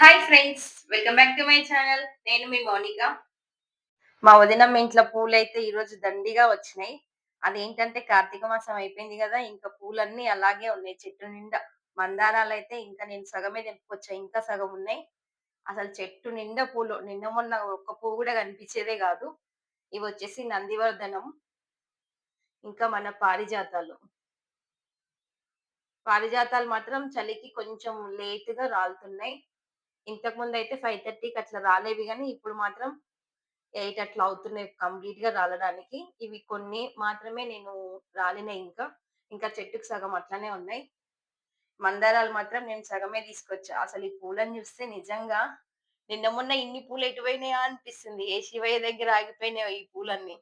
Hi friends welcome back to my channel నేను మీ మౌనిక. మా వదినమ్మ ఇంట్లో పూలు అయితే ఈరోజు దండిగా వచ్చినాయి. అదేంటంటే కార్తీక మాసం అయిపోయింది కదా ఇంకా పూలన్నీ అలాగే ఉన్నాయి. చెట్టు నిండా మందారాలు అయితే ఇంకా నేను సగమే తెంపుకొచ్చా ఇంకా సగం ఉన్నాయి. అసలు చెట్టు నిండా పూలు నిన్న మొన్న ఒక్క పువ్వు కూడా కనిపించేదే కాదు. ఇవి వచ్చేసి నందివర్ధనం ఇంకా మన పారిజాతాలు. పారిజాతాలు మాత్రం చలికి కొంచెం లేటుగా రాలుతున్నాయి. ఇంతకు ముందు అయితే ఫైవ్ థర్టీకి అట్లా రాలేవి కానీ ఇప్పుడు మాత్రం ఎయిట్ అట్లా అవుతున్నాయి కంప్లీట్గా రాలడానికి. ఇవి కొన్ని మాత్రమే నేను రాలినాయి ఇంకా. ఇంకా చెట్టుకు సగం అట్లానే ఉన్నాయి. మందారాలు మాత్రం నేను సగమే తీసుకొచ్చా. అసలు ఈ పూలను చూస్తే నిజంగా నిన్న మొన్న ఇన్ని పూలు ఎటుపోయినాయా అనిపిస్తుంది. ఏ శివయ్య దగ్గర ఆగిపోయినాయో ఈ పూలన్నీ.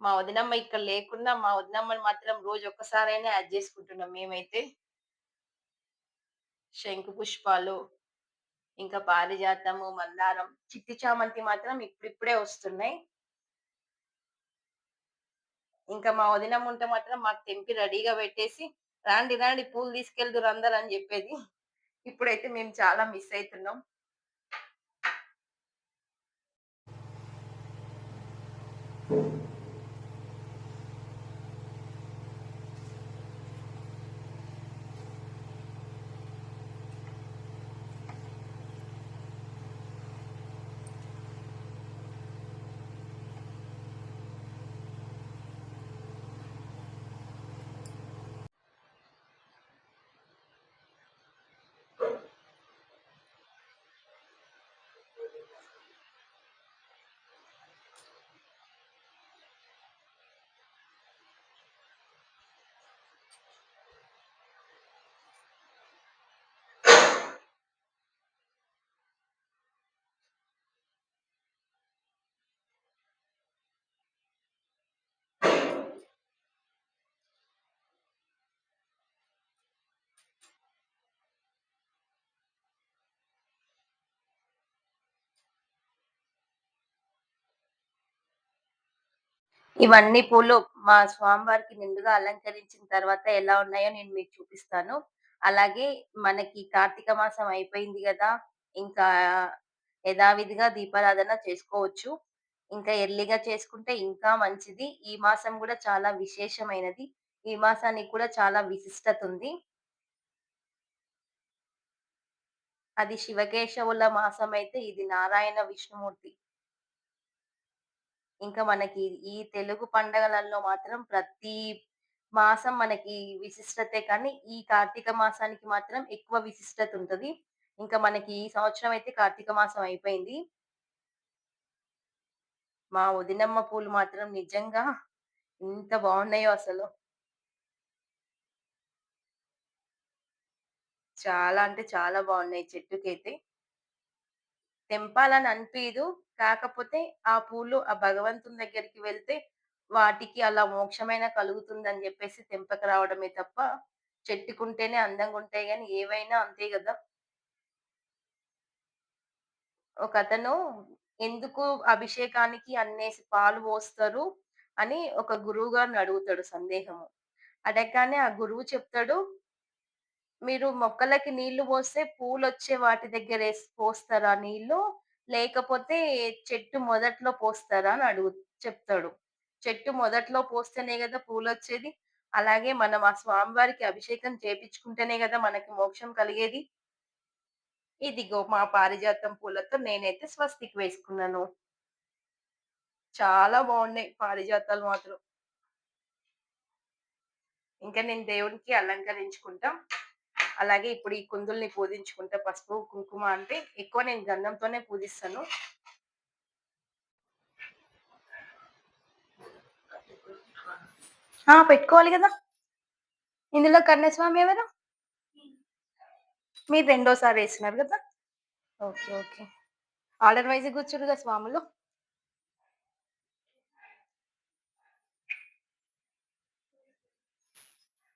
మా వదినమ్మ ఇక్కడ లేకున్నా మా వదినమ్మని మాత్రం రోజు ఒక్కసారైనా యాడ్ చేసుకుంటున్నాం మేమైతే. శంకు పుష్పాలు ఇంకా పారిజాతము మందారం చిట్టి చామంతి మాత్రం ఇప్పుడిప్పుడే వస్తున్నాయి. ఇంకా మా వదినం ఉంటే మాత్రం మాకు తెంపి రెడీగా పెట్టేసి రాండి రాండి పూలు తీసుకెళ్దురు అందరు అని చెప్పేది. ఇప్పుడైతే మేము చాలా మిస్ అవుతున్నాం ఇవన్నీ పూలు మా స్వామివారికి నిండుగా అలంకరించిన తర్వాత ఎలా ఉన్నాయో నేను మీకు చూపిస్తాను. అలాగే మనకి కార్తీక మాసం అయిపోయింది కదా ఇంకా యథావిధిగా దీపారాధన చేసుకోవచ్చు. ఇంకా ఎర్లీగా చేసుకుంటే ఇంకా మంచిది. ఈ మాసం కూడా చాలా విశేషమైనది. ఈ మాసానికి కూడా చాలా విశిష్టత ఉంది. అది శివకేశవుల మాసం అయితే ఇది నారాయణ విష్ణుమూర్తి. ఇంకా మనకి ఈ తెలుగు పండగలలో మాత్రం ప్రతి మాసం మనకి విశిష్టతే కానీ ఈ కార్తీక మాసానికి మాత్రం ఎక్కువ విశిష్టత ఉంటుంది. ఇంకా మనకి ఈ సంవత్సరం అయితే కార్తీక మాసం అయిపోయింది. మా వదినమ్మ పూలు మాత్రం నిజంగా ఎంత బాగున్నాయో అసలు. చాలా అంటే చాలా బాగున్నాయి చెట్టుకైతే. తెంపాలని అనిపించదు కాకపోతే ఆ పూలు ఆ భగవంతుని దగ్గరికి వెళ్తే వాటికి అలా మోక్షమైన కలుగుతుందని చెప్పేసి తెంపక రావడమే తప్ప చెట్టుకుంటేనే అందంగా ఉంటాయి కానీ ఏవైనా అంతే కదా! ఒక అతను ఎందుకు అభిషేకానికి అన్నేసి పాలు పోస్తారు అని ఒక గురువు గారిని అడుగుతాడు సందేహము. అడగగానే ఆ గురువు చెప్తాడు మీరు మొక్కలకి నీళ్ళు పోస్తే పూలు వచ్చే వాటి దగ్గర వేసి పోస్తారా నీళ్ళు లేకపోతే చెట్టు మొదట్లో పోస్తారా అని అడుగు చెప్తాడు. చెట్టు మొదట్లో పోస్తేనే కదా పూలు వచ్చేది అలాగే మనం ఆ స్వామివారికి అభిషేకం చేపించుకుంటేనే కదా మనకి మోక్షం కలిగేది. ఇదిగో మా పారిజాతం పూలతో నేనైతే స్వస్తికి వేసుకున్నాను. చాలా బాగున్నాయి పారిజాతాలు మాత్రం. ఇంకా నేను దేవునికి అలంకరించుకుంటా. అలాగే ఇప్పుడు ఈ కుందుల్ని పూజించుకుంటే పసుపు కుంకుమ అంటే ఎక్కువ నేను గంధంతోనే పూజిస్తాను. ఆ పెట్టుకోవాలి కదా. ఇందులో కన్యస్వామి ఎవరు? మీరు రెండోసారి వేసినారు కదా. Okay okay. ఆర్డర్ వైజ్ కూర్చుడు కదా స్వాములు.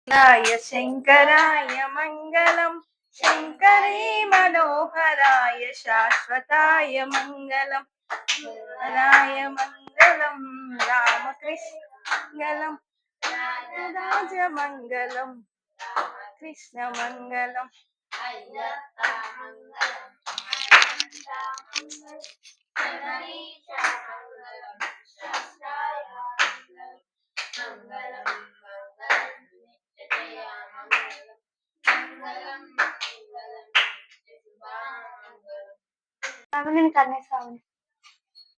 శంకరాయ మంగళం. శంకరే మనోహరాయ శాశ్వతాయ మంగళం. రాయ మంగళం రామకృష్ణ మంగళం. రాజమంగళం కృష్ణ మంగళం. స్వామి నేను కన్నే స్వామిని.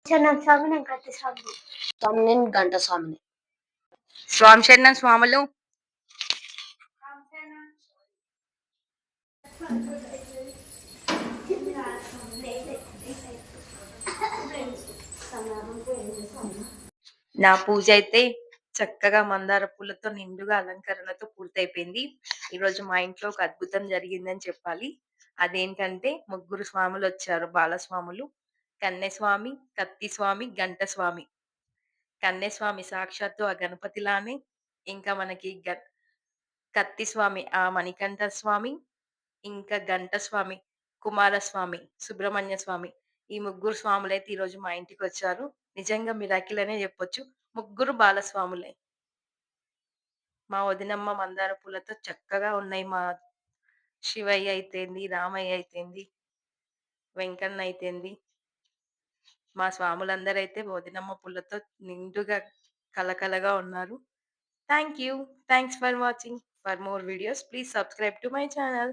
చిన్న స్వామి నేను కత్తి స్వామిని స్వామి నేను గంట స్వామిని. స్వామి స్వాములు. నా పూజ అయితే చక్కగా మందార పూలతో నిండుగా అలంకరణతో పూర్తయిపోయింది. ఈరోజు మా ఇంట్లో ఒక అద్భుతం జరిగిందని చెప్పాలి. అదేంటంటే ముగ్గురు స్వాములు వచ్చారు. బాలస్వాములు కన్నెస్వామి కత్తి స్వామి గంట స్వామి కన్నెస్వామి సాక్షాత్తు ఆ గణపతిలానే ఇంకా మనకి గ- కత్తి స్వామి ఆ మణికంఠ స్వామి ఇంకా గంట స్వామి కుమారస్వామి సుబ్రహ్మణ్య స్వామి ఈ ముగ్గురు స్వాములైతే ఈరోజు మా ఇంటికి వచ్చారు. నిజంగా మిరాకిల్ అనే చెప్పొచ్చు. ముగ్గురు బాలస్వాములే. మా వదినమ్మ మందార పూలతో చక్కగా ఉన్నాయి మా శివయ్య అయితేంది రామయ్య అయితేంది వెంకన్న అయితేంది మా స్వాములందరైతే బోధినమ్మ పుల్లతో నిండుగా కలకలగా ఉన్నారు. Thank you thanks for watching for more videos please subscribe to my channel